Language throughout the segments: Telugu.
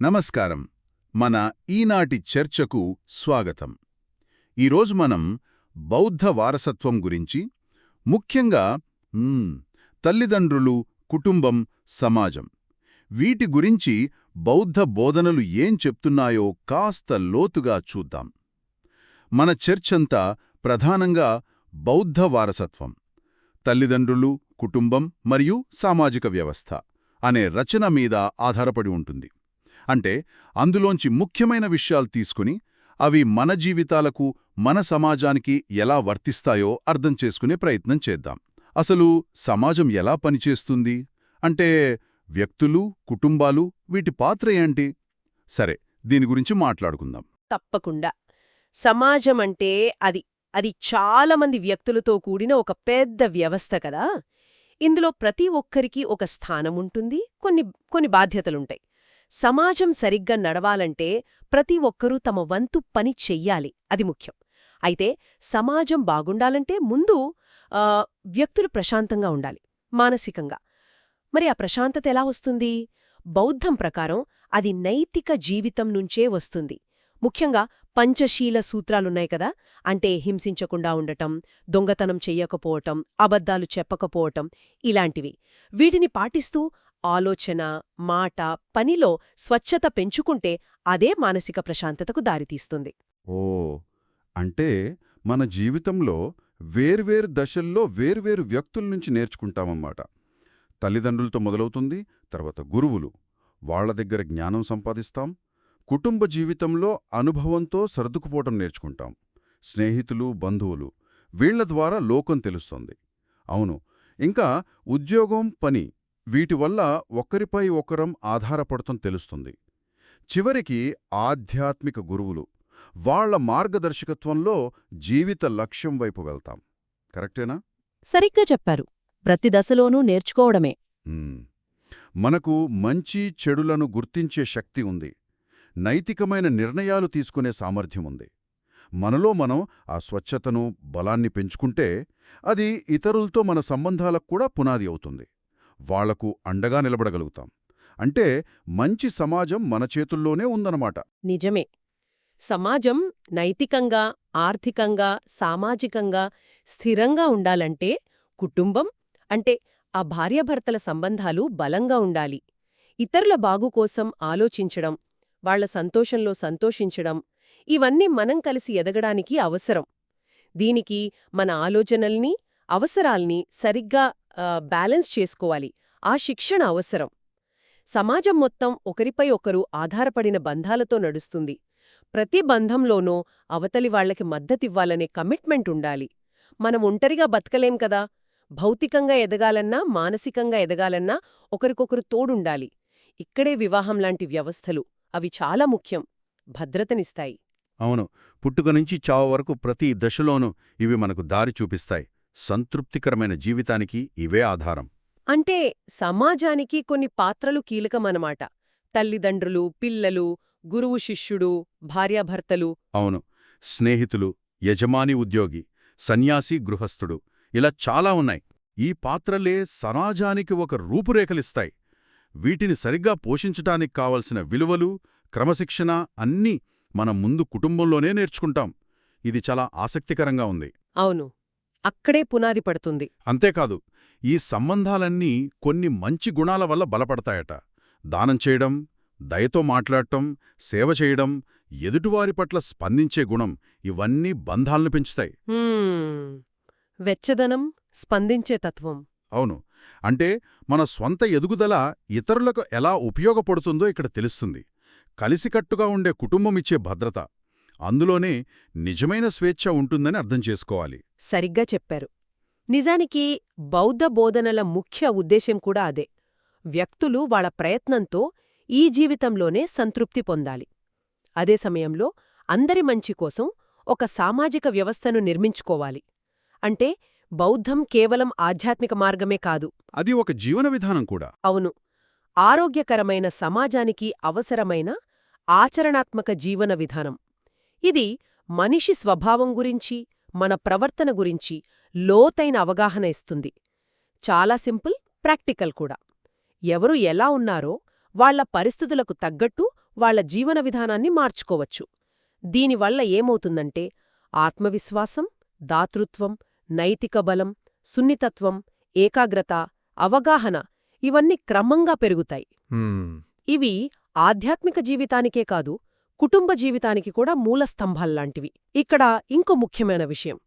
నమస్కారం. మన ఈనాటి చర్చకు స్వాగతం. ఈరోజు మనం బౌద్ధ వారసత్వం గురించి ముఖ్యంగా తల్లిదండ్రులు కుటుంబం సమాజం వీటి గురించి బౌద్ధ బోధనలు ఏం చెప్తున్నాయో కాస్త లోతుగా చూద్దాం. మన చర్చంతా ప్రధానంగా బౌద్ధ వారసత్వం తల్లిదండ్రులు కుటుంబం మరియు సామాజిక వ్యవస్థ అనే రచన మీద ఆధారపడి ఉంటుంది. అంటే అందులోంచి ముఖ్యమైన విషయాలు తీసుకుని అవి మన జీవితాలకు మన సమాజానికి ఎలా వర్తిస్తాయో అర్థం చేసుకునే ప్రయత్నం చేద్దాం. అసలు సమాజం ఎలా పనిచేస్తుంది? అంటే వ్యక్తులు కుటుంబాలు వీటి పాత్ర ఏంటి? సరే దీని గురించి మాట్లాడుకుందాం. తప్పకుండా. సమాజం అంటే అది అది చాలా మంది వ్యక్తులతో కూడిన ఒక పెద్ద వ్యవస్థ కదా. ఇందులో ప్రతి ఒక్కరికి ఒక స్థానం ఉంటుంది కొన్ని కొన్ని బాధ్యతలుంటాయి. సమాజం సరిగ్గా నడవాలంటే ప్రతి ఒక్కరూ తమ వంతు పని చెయ్యాలి. అది ముఖ్యం. అయితే సమాజం బాగుండాలంటే ముందు వ్యక్తులు ప్రశాంతంగా ఉండాలి. మానసికంగా. మరి ఆ ప్రశాంతత ఎలా వస్తుంది? బౌద్ధం ప్రకారం అది నైతిక జీవితం నుంచే వస్తుంది. ముఖ్యంగా పంచశీల సూత్రాలున్నాయి కదా? అంటే హింసించకుండా ఉండటం దొంగతనం చెయ్యకపోవటం అబద్ధాలు చెప్పకపోవటం ఇలాంటివి. వీటిని పాటిస్తూ ఆలోచన మాట పనిలో స్వచ్ఛత పెంచుకుంటే అదే మానసిక ప్రశాంతతకు దారితీస్తుంది. ఓ అంటే మన జీవితంలో వేర్వేరు దశల్లో వేర్వేరు వ్యక్తుల నుంచి నేర్చుకుంటామన్నమాట. తల్లిదండ్రులతో మొదలవుతుంది తర్వాత గురువులు. వాళ్ళ దగ్గర జ్ఞానం సంపాదిస్తాం కుటుంబ జీవితంలో అనుభవంతో సర్దుకుపోవటం నేర్చుకుంటాం. స్నేహితులు బంధువులు వీళ్ళ ద్వారా లోకం తెలుస్తుంది. అవును ఇంకా ఉద్యోగం పని వీటి వల్ల ఒకరిపై ఒకరం ఆధారపడటం తెలుస్తుంది. చివరికి ఆధ్యాత్మిక గురువులు వాళ్ళ మార్గదర్శకత్వంలో జీవిత లక్ష్యం వైపు వెళ్తాం. కరెక్టేనా? సరిగ్గా చెప్పారు. ప్రతి దశలోనూ నేర్చుకోవడమే. మనకు మంచి చెడులను గుర్తించే శక్తి ఉంది. నైతికమైన నిర్ణయాలు తీసుకునే సామర్థ్యం ఉంది. మనలో మనం ఆ స్వచ్ఛతను బలాన్ని పెంచుకుంటే అది ఇతరులతో మన సంబంధాలకు కూడా పునాది అవుతుంది. వాళ్ళకు అండగా నిలబడగలుగుతాం. అంటే మంచి సమాజం మన చేతుల్లోనే ఉందన్నమాట. నిజమే. సమాజం నైతికంగా ఆర్థికంగా సామాజికంగా స్థిరంగా ఉండాలంటే కుటుంబం అంటే ఆ భార్యాభర్తల సంబంధాలు బలంగా ఉండాలి. ఇతరుల బాగు కోసం ఆలోచించడం వాళ్ళ సంతోషంలో సంతోషించడం ఇవన్నీ మనం కలిసి ఎదగడానికి అవసరం. దీనికి మన ఆలోచనల్ని అవసరాల్ని సరిగ్గా బ్యాలెన్స్ చేసుకోవాలి. ఆ శిక్షణ అవసరం. సమాజం మొత్తం ఒకరిపై ఒకరు ఆధారపడిన బంధాలతో నడుస్తుంది. ప్రతి బంధంలోనూ అవతలి వాళ్ళకి మద్దతివ్వాలనే కమిట్మెంట్ ఉండాలి. మనం ఒంటరిగా బతకలేం కదా. భౌతికంగా ఎదగాలన్నా మానసికంగా ఎదగాలన్నా ఒకరికొకరు తోడుండాలి. ఇక్కడే వివాహం లాంటి వ్యవస్థలు అవి చాలా ముఖ్యం. భద్రతనిస్తాయి. అవును. పుట్టుక నుంచి చావు వరకు ప్రతి దశలోనూ ఇవి మనకు దారి చూపిస్తాయి. సంతృప్తికరమైన జీవితానికి ఇవే ఆధారం. అంటే సమాజానికి కొన్ని పాత్రలు కీలకమనమాట. తల్లిదండ్రులు పిల్లలు గురువు శిష్యుడు భార్యాభర్తలు. అవును. స్నేహితులు యజమాని ఉద్యోగి సన్యాసి గృహస్థుడు ఇలా చాలా ఉన్నాయి. ఈ పాత్రలే సమాజానికి ఒక రూపురేఖలిస్తాయి. వీటిని సరిగ్గా పోషించటానికి కావలసిన విలువలు క్రమశిక్షణ అన్నీ మనం ముందు కుటుంబంలోనే నేర్చుకుంటాం. ఇది చాలా ఆసక్తికరంగా ఉంది. అవును. అక్కడే పునాది పడుతుంది. అంతేకాదు ఈ సంబంధాలన్నీ కొన్ని మంచి గుణాల వల్ల బలపడతాయట. దానం చేయడం దయతో మాట్లాడటం సేవ చేయడం ఎదుటివారి పట్ల స్పందించే గుణం ఇవన్నీ బంధాలను పెంచుతాయి. వెచ్చదనం స్పందించే తత్వం. అవును. అంటే మన స్వంత ఎదుగుదల ఇతరులకు ఎలా ఉపయోగపడుతుందో ఇక్కడ తెలుస్తుంది. కలిసికట్టుగా ఉండే కుటుంబం ఇచ్చే భద్రత. అందులోనే నిజమైన స్వేచ్ఛ ఉంటుందని అర్థం చేసుకోవాలి. సరిగ్గా చెప్పారు. నిజానికి బౌద్ధ బోధనల ముఖ్య ఉద్దేశ్యం కూడా అదే. వ్యక్తులు వాళ్ళ ప్రయత్నంతో ఈ జీవితంలోనే సంతృప్తి పొందాలి. అదే సమయంలో అందరి మంచి కోసం ఒక సామాజిక వ్యవస్థను నిర్మించుకోవాలి. అంటే బౌద్ధం కేవలం ఆధ్యాత్మిక మార్గమే కాదు. అది ఒక జీవన విధానం కూడా. అవును. ఆరోగ్యకరమైన సమాజానికి అవసరమైన ఆచరణాత్మక జీవన విధానం. ఇది మనిషి స్వభావం గురించి మన ప్రవర్తన గురించి లోతైన అవగాహన ఇస్తుంది. చాలా సింపుల్ ప్రాక్టికల్ కూడా. ఎవరు ఎలా ఉన్నారో వాళ్ళ పరిస్థితులకు తగ్గట్టు వాళ్ళ జీవన విధానాన్ని మార్చుకోవచ్చు. దీనివల్ల ఏమవుతుందంటే ఆత్మవిశ్వాసం దాతృత్వం నైతిక బలం సున్నితత్వం ఏకాగ్రత అవగాహన ఇవన్నీ క్రమంగా పెరుగుతాయి. ఇవి ఆధ్యాత్మిక జీవితానికే కాదు కుటుంబ జీవితానికి కూడా మూలస్తంభాల్లాంటివి ఇక్కడ ఇంకో ముఖ్యమైన విషయం.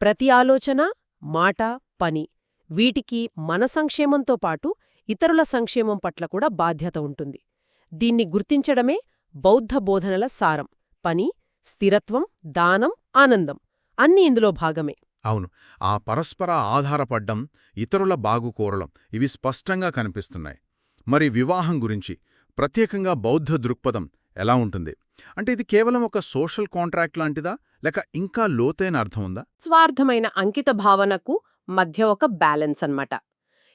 ప్రతి ఆలోచన మాట పని వీటికి మన సంక్షేమంతో పాటు ఇతరుల సంక్షేమం పట్ల కూడా బాధ్యత ఉంటుంది. దీన్ని గుర్తించడమే బౌద్ధ బోధనల సారం. పని స్థిరత్వం దానం ఆనందం అన్నీ ఇందులో భాగమే. అవును. ఆ పరస్పర ఆధారపడ్డం ఇతరుల బాగుకోరలం ఇవి స్పష్టంగా కనిపిస్తున్నాయి. మరి వివాహం గురించి ప్రత్యేకంగా బౌద్ధ దృక్పథం ఎలా ఉంటుంది? అంటే ఇది కేవలం ఒక సోషల్ కాంట్రాక్ట్ లాంటిదా? లేక ఇంకా లోతైన అర్థం ఉందా? స్వార్థమైన అంకిత భావనకు మధ్య ఒక బ్యాలెన్స్ అన్నమాట.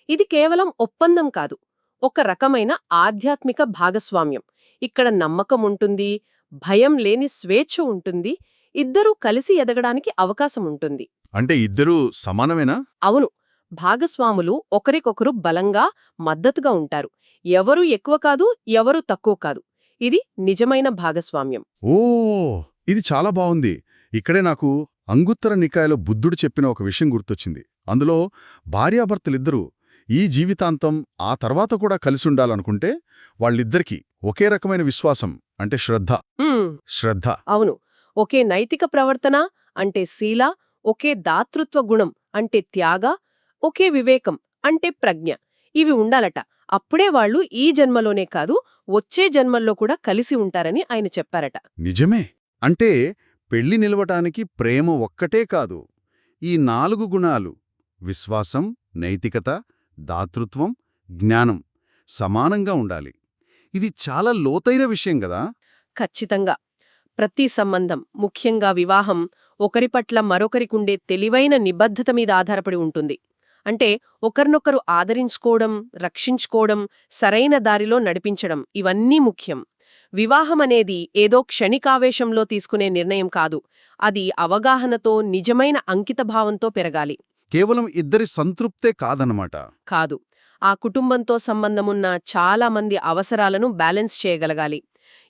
ఇది కేవలం ఒప్పందం కాదు ఒక రకమైన ఆధ్యాత్మిక భాగస్వామ్యం. ఇక్కడ నమ్మకం ఉంటుంది భయం లేని స్వేచ్ఛ ఉంటుంది ఇద్దరూ కలిసి ఎదగడానికి అవకాశం ఉంటుంది. అంటే ఇద్దరూ సమానమేనా? అవును భాగస్వాములు ఒకరికొకరు బలంగా మద్దతుగా ఉంటారు. ఎవరు ఎక్కువ కాదు ఎవరు తక్కువ కాదు. ఇది నిజమైన భాగస్వామ్యం. ఓ ఇది చాలా బావుంది. ఇక్కడే నాకు అంగుత్తర నికాయలో బుద్ధుడు చెప్పిన ఒక విషయం గుర్తొచ్చింది. అందులో భార్యాభర్తలిద్దరూ ఈ జీవితాంతం ఆ తర్వాత కూడా కలిసుండాలనుకుంటే వాళ్ళిద్దరికీ ఒకే రకమైన విశ్వాసం అంటే శ్రద్ధ. శ్రద్ధ. అవును. ఒకే నైతిక ప్రవర్తన అంటే శీల ఒకే దాతృత్వ గుణం అంటే త్యాగ ఒకే వివేకం అంటే ప్రజ్ఞ. ఇవి ఉండాలట. అప్పుడే వాళ్ళు ఈ జన్మలోనే కాదు వచ్చే జన్మల్లో కూడా కలిసి ఉంటారని ఆయన చెప్పారట. నిజమే. అంటే పెళ్ళి నిలవటానికి ప్రేమ ఒక్కటే కాదు ఈ నాలుగు గుణాలు విశ్వాసం నైతికత దాతృత్వం జ్ఞానం సమానంగా ఉండాలి. ఇది చాలా లోతైన విషయం గదా? ఖచ్చితంగా. ప్రతి సంబంధం ముఖ్యంగా వివాహం ఒకరి పట్ల మరొకరికుండే తెలివైన నిబద్ధత మీద ఆధారపడి ఉంటుంది. అంటే ఒకరినొకరు ఆదరించుకోవడం రక్షించుకోవడం సరైన దారిలో నడిపించడం ఇవన్నీ ముఖ్యం. వివాహం అనేది ఏదో క్షణికావేశంలో తీసుకునే నిర్ణయం కాదు. అది అవగాహనతో నిజమైన అంకితభావంతో పెరగాలి. కేవలం ఇద్దరి సంతృప్తే కాదన్నమాట. కాదు. ఆ కుటుంబంతో సంబంధమున్న చాలా మంది అవసరాలను బ్యాలెన్స్ చేయగలగాలి.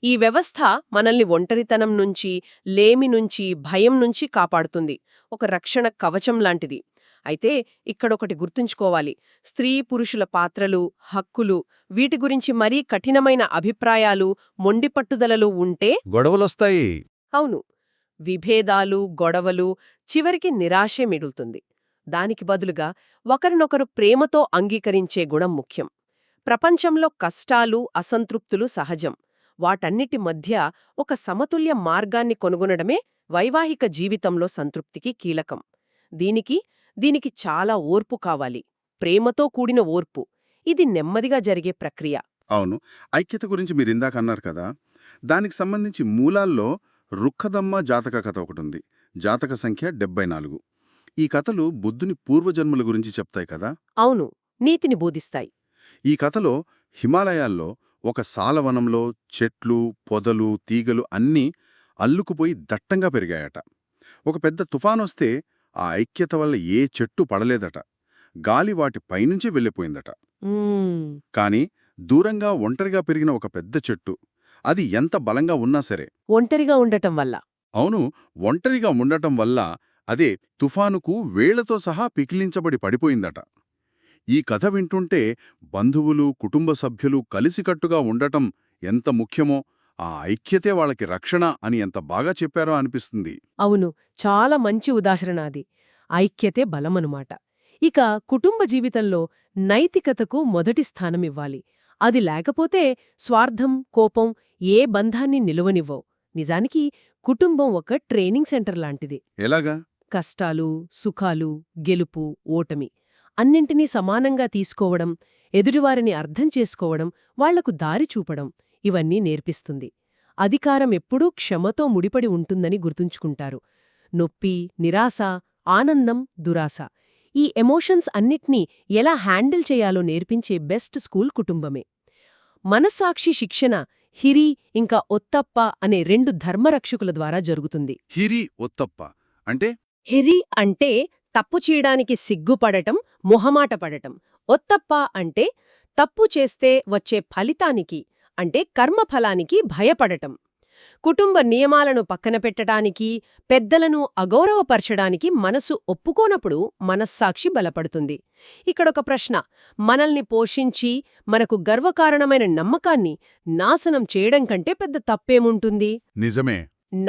ఈ వ్యవస్థ మనల్ని ఒంటరితనం నుంచి లేమి నుంచి భయం నుంచి కాపాడుతుంది. ఒక రక్షణ కవచం లాంటిది. అయితే ఇక్కడొకటి గుర్తుంచుకోవాలి. స్త్రీ పురుషుల పాత్రలు హక్కులు వీటి గురించి మరీ కఠినమైన అభిప్రాయాలు మొండిపట్టుదలలు ఉంటే గొడవలొస్తాయి. అవును. విభేదాలు గొడవలు చివరికి నిరాశే మిగులుతుంది. దానికి బదులుగా ఒకరినొకరు ప్రేమతో అంగీకరించే గుణం ముఖ్యం. ప్రపంచంలో కష్టాలు అసంతృప్తులు సహజం. వాటన్నిటి మధ్య ఒక సమతుల్య మార్గాన్ని కొనుగొనడమే వైవాహిక జీవితంలో సంతృప్తికి కీలకం. దీనికి దీనికి చాలా ఓర్పు కావాలి. ప్రేమతో కూడిన ఓర్పు. ఇది నెమ్మదిగా జరిగే ప్రక్రియ. అవును. ఐక్యత గురించి మీరిందాక అన్నారు కదా! దానికి సంబంధించి మూలాల్లో రుక్కదమ్మ జాతక కథ ఒకటుంది. జాతక సంఖ్య డెబ్బై నాలుగు. ఈ కథలు బుద్ధుని పూర్వజన్మల గురించి చెప్తాయి కదా! అవును. నీతిని బోధిస్తాయి. ఈ కథలో హిమాలయాల్లో ఒక సాలవనంలో చెట్లు పొదలు తీగలు అన్నీ అల్లుకుపోయి దట్టంగా పెరిగాయట. ఒక పెద్ద తుఫానొస్తే ఆ ఐక్యత వల్ల ఏ చెట్టు పడలేదట. గాలి వాటి పైనుంచి వెళ్ళిపోయిందట. కాని దూరంగా ఒంటరిగా పెరిగిన ఒక పెద్ద చెట్టు అది ఎంత బలంగా ఉన్నా సరే. ఒంటరిగా ఉండటం వల్ల. అవును ఒంటరిగా ఉండటం వల్ల అదే తుఫానుకు వేళ్ళతో సహా పికిలించబడి పడిపోయిందట. ఈ కథ వింటుంటే బంధువులు కుటుంబ సభ్యులు కలిసికట్టుగా ఉండటం ఎంత ముఖ్యమో ఆ ఐక్యతే వాళ్ళకి రక్షణ అని ఎంత బాగా చెప్పారో అనిపిస్తుంది. అవును. చాలా మంచి ఉదాహరణ అది. ఐక్యతే బలమనుమాట. ఇక కుటుంబ జీవితంలో నైతికతకు మొదటి స్థానమివ్వాలి. అది లేకపోతే స్వార్థం కోపం ఏ బంధాన్ని నిలువనివ్వవు. నిజానికి కుటుంబం ఒక ట్రైనింగ్ సెంటర్ లాంటిది. ఎలాగా? కష్టాలు సుఖాలు గెలుపు ఓటమి అన్నింటినీ సమానంగా తీసుకోవడం ఎదుటివారిని అర్థం చేసుకోవడం వాళ్ళకు దారి చూపడం ఇవన్నీ నేర్పిస్తుంది. అధికారం ఎప్పుడూ క్షమతో ముడిపడి ఉంటుందని గుర్తుంచుకుంటారు. నొప్పి నిరాశ ఆనందం దురాశ. ఈ ఎమోషన్స్ అన్నిట్నీ ఎలా హ్యాండిల్ చేయాలో నేర్పించే బెస్ట్ స్కూల్ కుటుంబమే. మనస్సాక్షి శిక్షణ హిరి ఇంకా ఒత్తప్ప అనే రెండు ధర్మరక్షకుల ద్వారా జరుగుతుంది. హిరి ఒత్తప్ప అంటే? హిరి అంటే తప్పు చేయడానికి సిగ్గుపడటం మొహమాట పడటం. ఒత్తప్ప అంటే తప్పు చేస్తే వచ్చే ఫలితానికి అంటే కర్మఫలానికి భయపడటం. కుటుంబ నియమాలను పక్కన పెట్టడానికి పెద్దలను అగౌరవపరచడానికి మనసు ఒప్పుకోనప్పుడు మనస్సాక్షి బలపడుతుంది. ఇక్కడొక ప్రశ్న. మనల్ని పోషించి మనకు గర్వకారణమైన నమ్మకాన్ని నాశనం చేయడం కంటే పెద్ద తప్పేముంటుంది? నిజమే.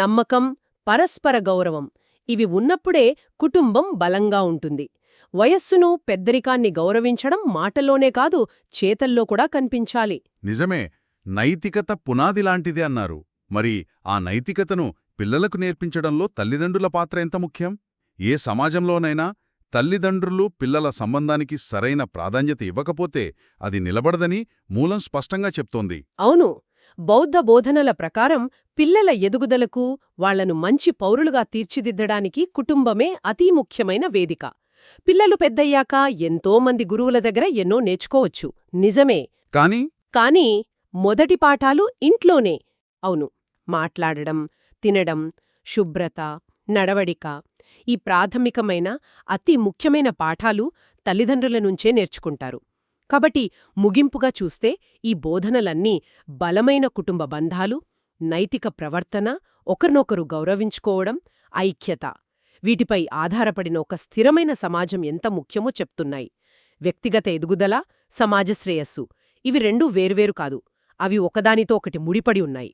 నమ్మకం పరస్పర గౌరవం. ఇవి ఉన్నప్పుడే కుటుంబం బలంగా ఉంటుంది. వయస్సును పెద్దరికాన్ని గౌరవించడం మాటల్లోనే కాదు చేతల్లో కూడా కనిపించాలి. నిజమే. నైతికత పునాది లాంటిది అన్నారు. మరి ఆ నైతికతను పిల్లలకు నేర్పించడంలో తల్లిదండ్రుల పాత్ర ఎంత ముఖ్యం? ఏ సమాజంలోనైనా తల్లిదండ్రులు పిల్లల సంబంధానికి సరైన ప్రాధాన్యత ఇవ్వకపోతే అది నిలబడదని మూలం స్పష్టంగా చెప్తోంది. అవును. బౌద్ధ బోధనల ప్రకారం పిల్లల ఎదుగుదలకు వాళ్ళను మంచి పౌరులుగా తీర్చిదిద్దడానికి కుటుంబమే అతి ముఖ్యమైన వేదిక. పిల్లలు పెద్దయ్యాక ఎంతో మంది గురువుల దగ్గర ఎన్నో నేర్చుకోవచ్చు. నిజమే. కాని? కానీ మొదటి పాఠాలు ఇంట్లోనే. అవును మాట్లాడడం తినడం శుభ్రత నడవడిక ఈ ప్రాథమికమైన అతి ముఖ్యమైన పాఠాలు తల్లిదండ్రుల నుంచే నేర్చుకుంటారు. కాబట్టి ముగింపుగా చూస్తే ఈ బోధనలన్నీ బలమైన కుటుంబ బంధాలు నైతిక ప్రవర్తన ఒకరినొకరు గౌరవించుకోవడం ఐక్యత వీటిపై ఆధారపడిన ఒక స్థిరమైన సమాజం ఎంత ముఖ్యమో చెప్తున్నాయి. వ్యక్తిగత ఎదుగుదల సమాజ శ్రేయస్సు ఇవి రెండూ వేర్వేరు కాదు. అవి ఒకదానితో ఒకటి ముడిపడి ఉన్నాయి.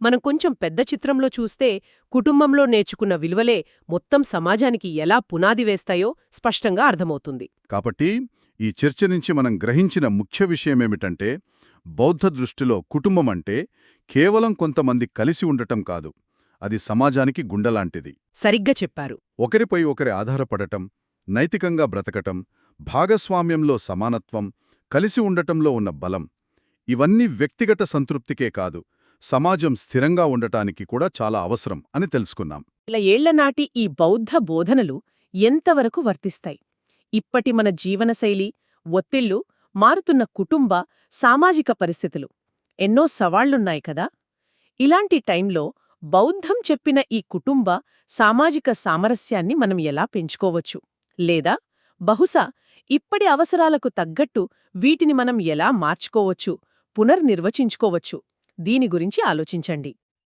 మనం కొంచెం పెద్ద చిత్రంలో చూస్తే కుటుంబంలో నేర్చుకున్న విలువలే మొత్తం సమాజానికి ఎలా పునాది వేస్తాయో స్పష్టంగా అర్థమవుతుంది. కాబట్టి ఈ చర్చ నుంచి మనం గ్రహించిన ముఖ్య విషయమేమిటంటే బౌద్ధ దృష్టిలో కుటుంబం అంటే కేవలం కొంతమంది కలిసి ఉండటం కాదు అది సమాజానికి గుండెలాంటిది. సరిగ్గా చెప్పారు. ఒకరిపై ఒకరి ఆధారపడటం నైతికంగా బ్రతకటం భాగస్వామ్యంలో సమానత్వం కలిసి ఉండటంలో ఉన్న బలం ఇవన్నీ వ్యక్తిగత సంతృప్తికే కాదు సమాజం స్థిరంగా ఉండటానికి కూడా చాలా అవసరం అని తెలుసుకున్నాం. ఇలా ఏళ్ళనాటి ఈ బౌద్ధ బోధనలు ఎంతవరకు వర్తిస్తాయి? ఇప్పటి మన జీవనశైలి ఒత్తిళ్ళు మారుతున్న కుటుంబ సామాజిక పరిస్థితులు ఎన్నో సవాళ్ళున్నాయి కదా? ఇలాంటి టైంలో బౌద్ధం చెప్పిన ఈ కుటుంబ సామాజిక సామరస్యాన్ని మనం ఎలా పెంచుకోవచ్చు? లేదా బహుశా ఇప్పటి అవసరాలకు తగ్గట్టు వీటిని మనం ఎలా మార్చుకోవచ్చు? పునర్నిర్వచించుకోవచ్చు. దీని గురించి ఆలోచించండి.